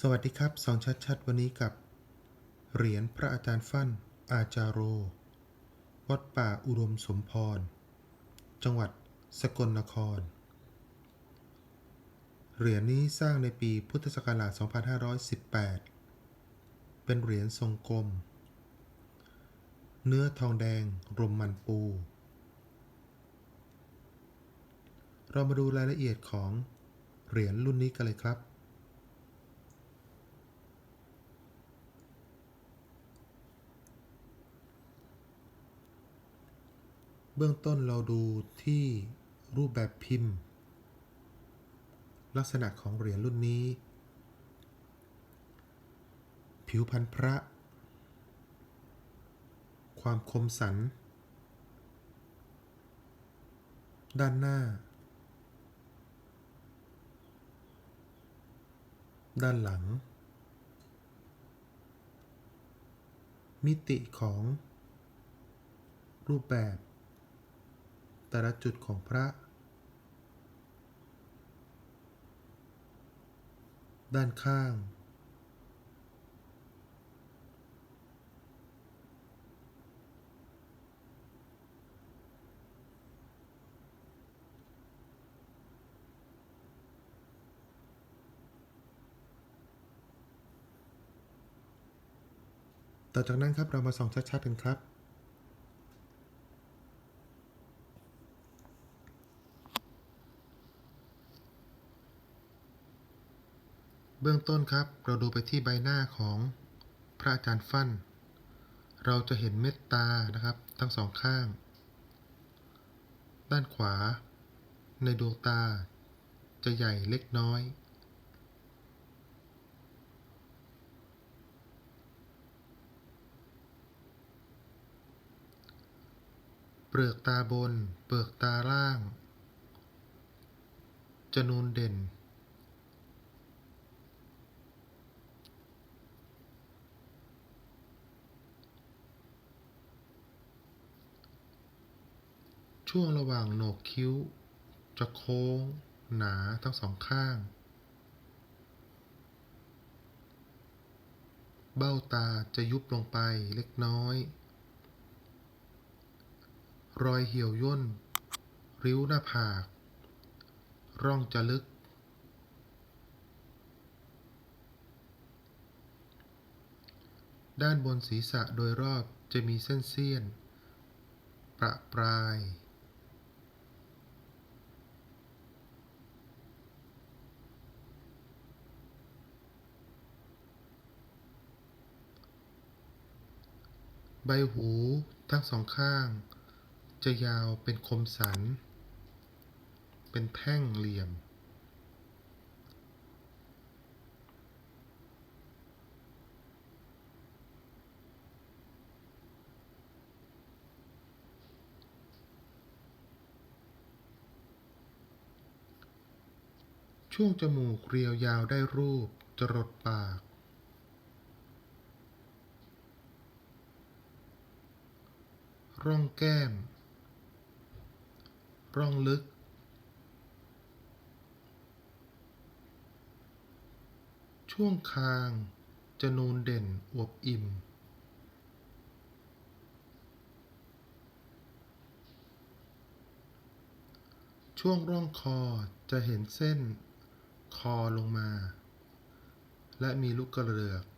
สวัสดีครับสองชัดๆวันนี้กับ เหรียญพระอาจารย์ฟั่น อาจารโร วัดป่าอุดมสมพร จังหวัดสกลนคร เหรียญนี้สร้างในปีพุทธศักราช 2518 เป็นเหรียญทรงกลม เนื้อทองแดงรมมันปู เรามาดูรายละเอียดของเหรียญรุ่นนี้กันเลยครับ เบื้องต้นเราดูที่รูปแบบพิมพ์ ลักษณะของเหรียญรุ่นนี้ ผิวพันธุ์พระ ความคมสัน ด้านหน้า ด้านหลัง มิติของรูปแบบ แต่ละจุดของพระ ด้านข้าง ต่อจากนั้นครับเรามาส่องชัดๆกันครับ เบื้อง ต้นครับ เราดูไปที่ใบหน้าของพระอาจารย์ฟั่น เราจะเห็นเม็ดตานะครับ ทั้งสองข้าง ด้านขวา ในดวงตา จะใหญ่เล็กน้อย เปลือกตาบน เปลือกตาล่าง จะนูนเด่น ช่วงระหว่างโหนกคิ้ว จะโค้ง หนาทั้งสองข้าง เบ้าตาจะยุบลงไปเล็กน้อย รอยเหี่ยวย่น ริ้วหน้าผาก ร่องจะลึก ด้านบนศีรษะโดยรอบจะมีเส้นเสี้ยน ประปราย ใบหูทั้งสองข้าง จะยาวเป็นคมสัน เป็นแท่งเหลี่ยม ช่วงจมูกเรียวยาวได้รูปจรดปาก ร่องแก้ม ร่องลึก ช่วงคาง จะนูนเด่นอวบอิ่ม ช่วงร่องคอจะเห็นเส้นคอลงมา และมีลูกกระเรือก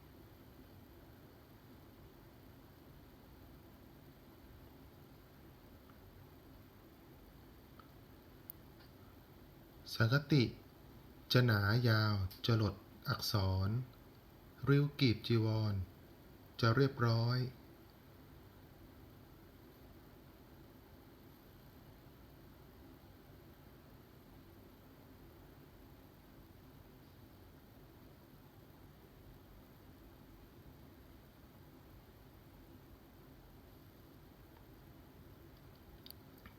สังคติ จะหนายาว จะหลดอักษร ริ้วกีบจีวร จะเรียบร้อย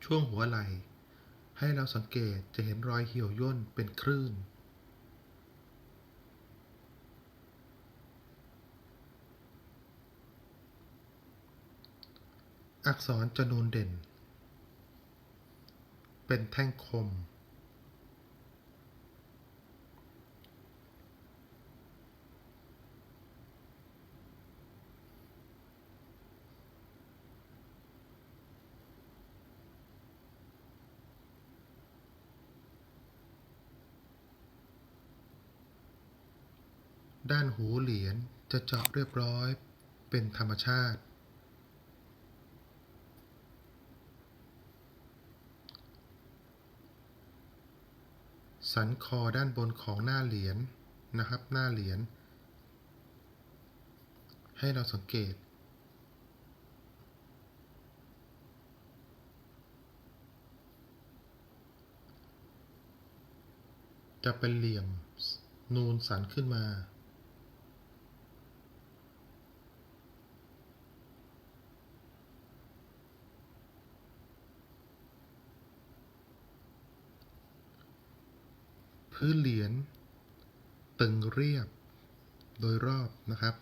ช่วงหัวไหล่ ให้เราสังเกตจะเห็นรอยเหี่ยวย่นเป็นคลื่น อักษรจะนูนเด่น เป็นแท่งคม ด้านหูเหรียญจะเจาะเรียบร้อยเป็นธรรมชาติ สันคอด้านบนของหน้าเหรียญนะครับ หน้าเหรียญให้เราสังเกตจะเป็นเหลี่ยมนูนสันขึ้นมา พื้นเหรียญตึงเรียบโดยรอบนะครับ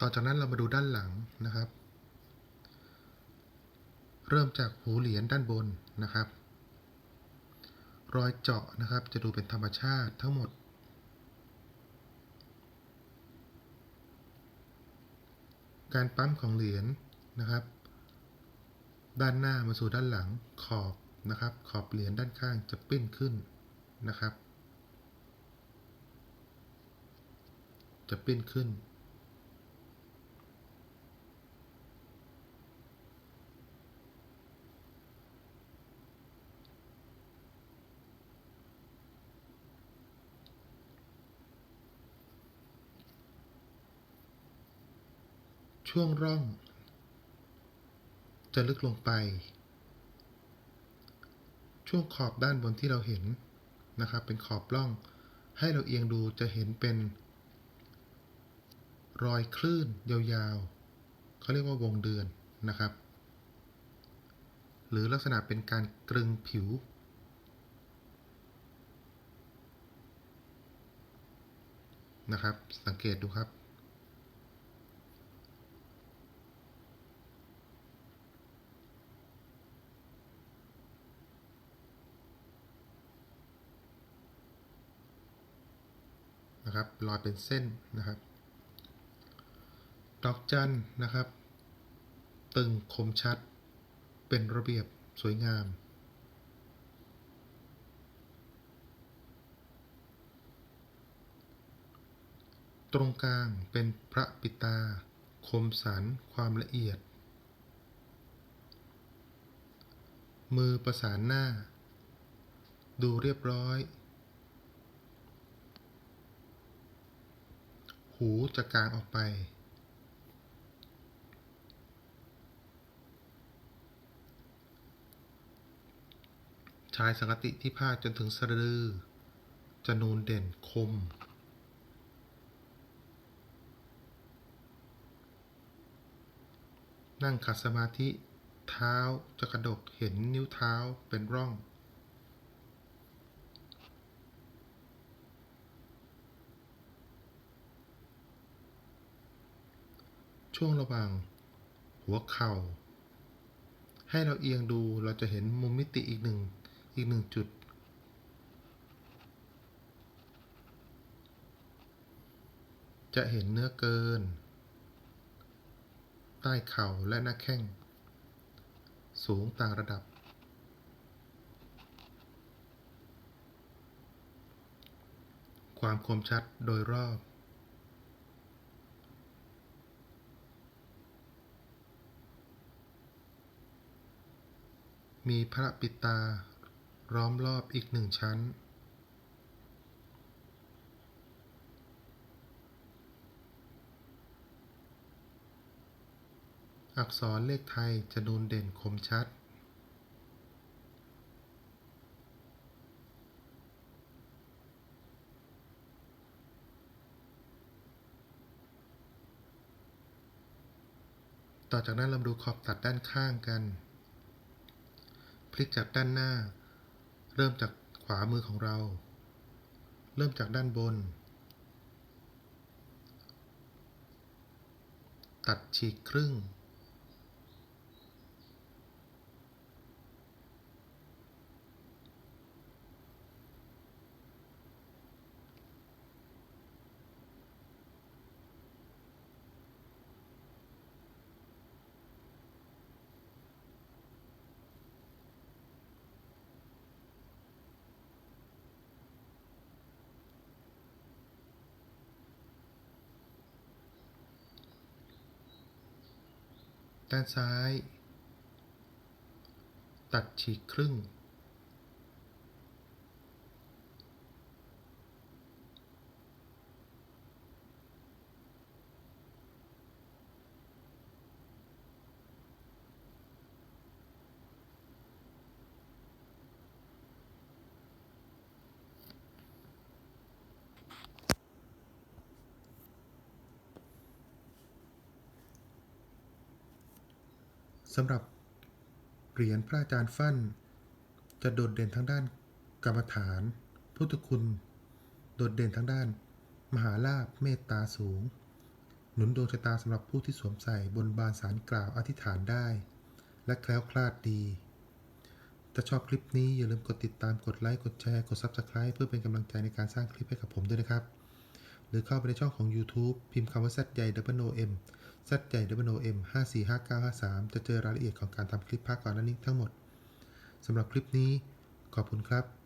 ต่อจากนั้นเรามาดูด้านหลังนะครับ เริ่มจากหูเหรียญด้านบนนะครับ รอยเจาะนะครับ จะดูเป็นธรรมชาติทั้งหมด การปั๊มของเหรียญนะครับ ด้านหน้ามาสู่ด้านหลังขอบนะครับ ขอบเหรียญด้านข้างจะปิ้นขึ้นนะครับ จะปิ้นขึ้น ช่วงร่อง จะลึกลงไป ช่วงขอบด้านบนที่เราเห็นนะครับ เป็นขอบร่อง ให้เราเอียงดูจะเห็นเป็น รอยคลื่นยาวๆเขาเรียกว่าวงเดือนนะครับ หรือลักษณะเป็นการกรึงผิวนะครับ สังเกตดูครับ นะครับรอยเป็นเส้นนะครับ ดอกจันนะครับ ตึงคมชัด เป็นระเบียบสวยงาม ตรงกลางเป็นพระปิตา คมสันความละเอียด มือประสานหน้า ดูเรียบร้อย หูจะกางออกไป ชายสังกติที่พาดจนถึงสะดือ จะนูนเด่นคม นั่งขัดสมาธิ เท้าจะกระดกเห็นนิ้วเท้าเป็นร่อง ช่วงระหว่าง หัวเข่า ให้เราเอียงดูเราจะเห็นมุมมิติอีกหนึ่งอีกหนึ่งจุด จะเห็นเนื้อเกิน ใต้เข่าและหน้าแข้ง สูงต่างระดับ ความคมชัดโดยรอบ มีพระปิตาล้อมรอบอีกหนึ่งชั้น อักษรเลขไทยจะนูนเด่นคมชัด ต่อจากนั้นเรามาดูขอบตัดด้านข้างกัน ลิกจากด้านหน้า เริ่มจากขวามือของเรา เริ่มจากด้านบน ตัดฉีกครึ่ง ด้านซ้าย ตัดฉีกครึ่ง สำหรับเหรียญพระอาจารย์ฟั่น จะโดดเด่นทั้งด้านกรรมฐาน พุทธคุณ โดดเด่นทั้งด้าน มหาลาภเมตตาสูง หนุนดวงชะตาสำหรับผู้ที่สวมใส่บนบานสารกล่าวอธิษฐานได้ และแคล้วคลาดดีถ้าชอบคลิปนี้อย่าลืมกดติดตามกดไลค์กดแชร์กด Subscribe เพื่อเป็นกำลังใจในการสร้างคลิปให้กับผมด้วยนะครับ หรือเข้าไปในช่องของ YouTube พิมพ์คำว่า Z ใหญ่ W O M Z ใหญ่ W M 545953 จะเจอรายละเอียดของการทำคลิปภาคก่อนหน้านี้ทั้งหมดสำหรับคลิปนี้ขอบคุณครับ